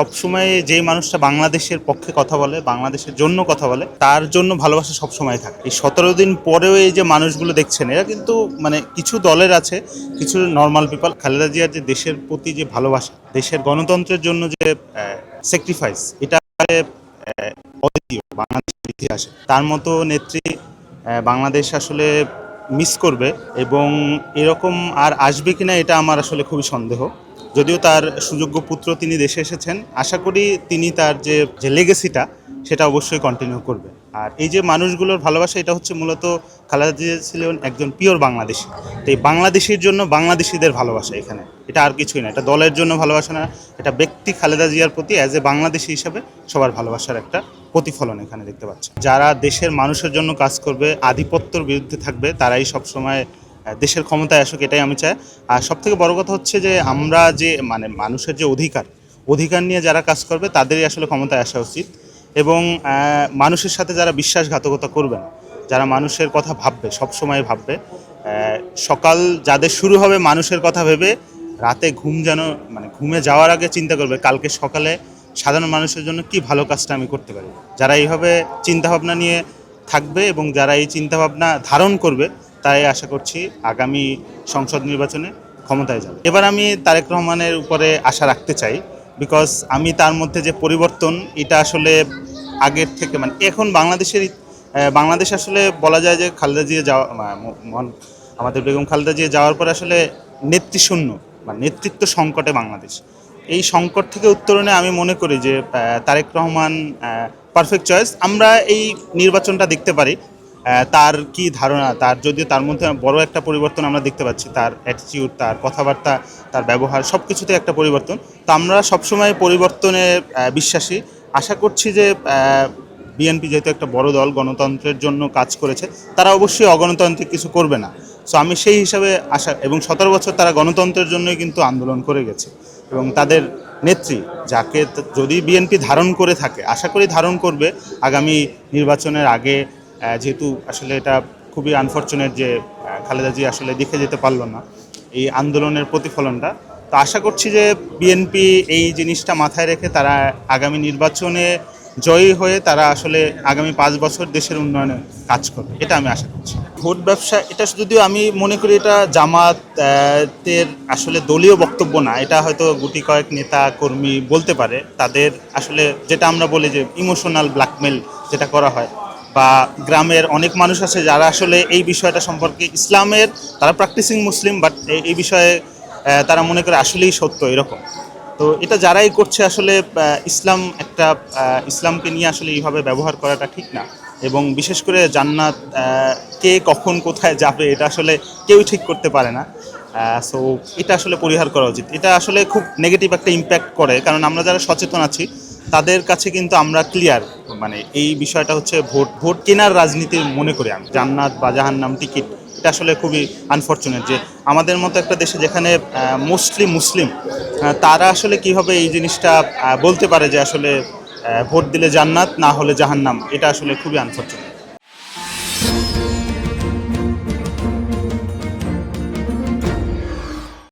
সবসময় যেই মানুষটা বাংলাদেশের পক্ষে কথা বলে, বাংলাদেশের জন্য কথা বলে, তার জন্য ভালোবাসা সবসময় থাকে। এই সতেরো দিন পরেও এই যে মানুষগুলো দেখছেন, এরা কিন্তু মানে কিছু দলের আছে, কিছু নর্মাল পিপল খালেদা জিয়ার যে দেশের প্রতি যে ভালোবাসা, দেশের গণতন্ত্রের জন্য যে স্যাক্রিফাইস এটা অদ্বিতীয় বাংলাদেশের ইতিহাসে। তার মতো নেত্রী বাংলাদেশ আসলে মিস করবে এবং এরকম আর আসবে কিনা, এটা আমার আসলে খুবই সন্দেহ। যদিও তার সুযোগ্য পুত্র তিনি দেশে এসেছেন, আশা করি তিনি তার যে যে লেগেসিটা সেটা অবশ্যই কন্টিনিউ করবে। আর এই যে মানুষগুলোর ভালোবাসা, এটা হচ্ছে মূলত খালেদা জিয়া ছিলেন একজন পিওর বাংলাদেশি। তো এই বাংলাদেশির জন্য বাংলাদেশিদের ভালোবাসা এখানে। এটা আর কিছুই না, এটা দলের জন্য ভালোবাসা না, এটা ব্যক্তি খালেদা জিয়ার প্রতি অ্যাজ এ বাংলাদেশি হিসাবে সবার ভালোবাসার একটা প্রতিফলন এখানে দেখতে পাচ্ছি যারা দেশের মানুষের জন্য কাজ করবে, আধিপত্যর বিরুদ্ধে থাকবে, তারাই সবসময় দেশের ক্ষমতায় আসুক, এটাই আমি চাই। আর সব থেকে বড় কথা হচ্ছে যে, আমরা যে মানে মানুষের যে অধিকার অধিকার নিয়ে যারা কাজ করবে, তাদেরই আসলে ক্ষমতায় আসা উচিত। এবং মানুষের সাথে যারা বিশ্বাসঘাতকতা করবে না যারা মানুষের কথা ভাববে সব সময় ভাববে সকাল যাদের শুরু হবে মানুষের কথা ভেবে, রাতে ঘুম যেন মানে ঘুমে যাওয়ার আগে চিন্তা করবে, কালকে সকালে সাধারণ মানুষের জন্য কি ভালো কাজটা আমি করতে পারি। যারা এইভাবে চিন্তাভাবনা নিয়ে থাকবে এবং যারা এই চিন্তাভাবনা ধারণ করবে তাই আশা করছি আগামী সংসদ নির্বাচনে ক্ষমতায় যাবে। এবার আমি তারেক রহমানের উপরে আশা রাখতে চাই বিকজ আমি তার মধ্যে যে পরিবর্তন, এটা আসলে আগের থেকে মানে এখন বাংলাদেশের বাংলাদেশ আসলে বলা যায় যে খালেদা জিয়া যাওয়া মন- আমাদের বেগম খালেদা জিয়া যাওয়ার পর আসলে নেতৃশূন্য বা নেতৃত্ব সংকটে বাংলাদেশ। এই সংকট থেকে উত্তরণে আমি মনে করি যে তারেক রহমান পারফেক্ট চয়েস আমরা এই নির্বাচনটা দেখতে পারি তার কি ধারণা? তার যদিও তার মধ্যে বড় একটা পরিবর্তন আমরা দেখতে পাচ্ছি, তার অ্যাটিটিউড তার কথাবার্তা, তার ব্যবহার সব কিছুতে একটা পরিবর্তন। তো আমরা সবসময় পরিবর্তনে বিশ্বাসী। আশা করছি যে বিএনপি যেহেতু একটা বড় দল, গণতন্ত্রের জন্য কাজ করেছে, তারা অবশ্যই অগণতান্ত্রিক কিছু করবে না। সো আমি সেই হিসাবে আশা, এবং সতেরো বছর তারা গণতন্ত্রের জন্যই কিন্তু আন্দোলন করে গেছে। এবং তাদের নেত্রী, যাকে যদি বিএনপি ধারণ করে থাকে, আশা করি ধারণ করবে আগামী নির্বাচনের আগে যেহেতু আসলে এটা খুবই আনফর্চুনেট যে খালেদা জি আসলে দেখে যেতে পারল না এই আন্দোলনের প্রতিফলনটা। তো আশা করছি যে বিএনপি এই জিনিসটা মাথায় রেখে তারা আগামী নির্বাচনে জয়ী হয়ে তারা আসলে আগামী পাঁচ বছর দেশের উন্নয়নে কাজ করবে। এটা আমি আশা করছি। ভোট ব্যবসা, এটা যদিও আমি মনে করি এটা জামাতের আসলে দলীয় বক্তব্য না, এটা হয়তো গুটি কয়েক নেতা কর্মী বলতে পারে। তাদের আসলে যেটা আমরা বলি যে ইমোশনাল ব্ল্যাকমেল যেটা করা হয় বা গ্রামের অনেক মানুষ আছে যারা আসলে এই বিষয়টা সম্পর্কে ইসলামের, তারা প্র্যাকটিসিং মুসলিম বাট এই বিষয়ে তারা মনে করে আসলেই সত্য এরকম। তো এটা যারাই করছে আসলে ইসলাম একটা ইসলামকে নিয়ে আসলে এইভাবে ব্যবহার করাটা ঠিক না। এবং বিশেষ করে জান্নাত কে কখন কোথায় যাবে এটা আসলে কেউই ঠিক করতে পারে না। সো এটা আসলে পরিহার করা উচিত। এটা আসলে খুব নেগেটিভ একটা ইম্প্যাক্ট করে, কারণ আমরা যারা সচেতন আছি তাদের কাছে কিন্তু আমরা ক্লিয়ার মানে এই বিষয়টা হচ্ছে ভোট ভোট কেনার রাজনীতি মনে করি আমি জান্নাত বা জাহান্নাম টিকিট এটা আসলে খুবই আনফর্চুনেট যে আমাদের মতো একটা দেশে যেখানে মোস্টলি মুসলিম তারা আসলে কীভাবে এই জিনিসটা বলতে পারে যে আসলে ভোট দিলে জান্নাত, না হলে জাহান্নাম, এটা আসলে খুবই আনফর্চুনেট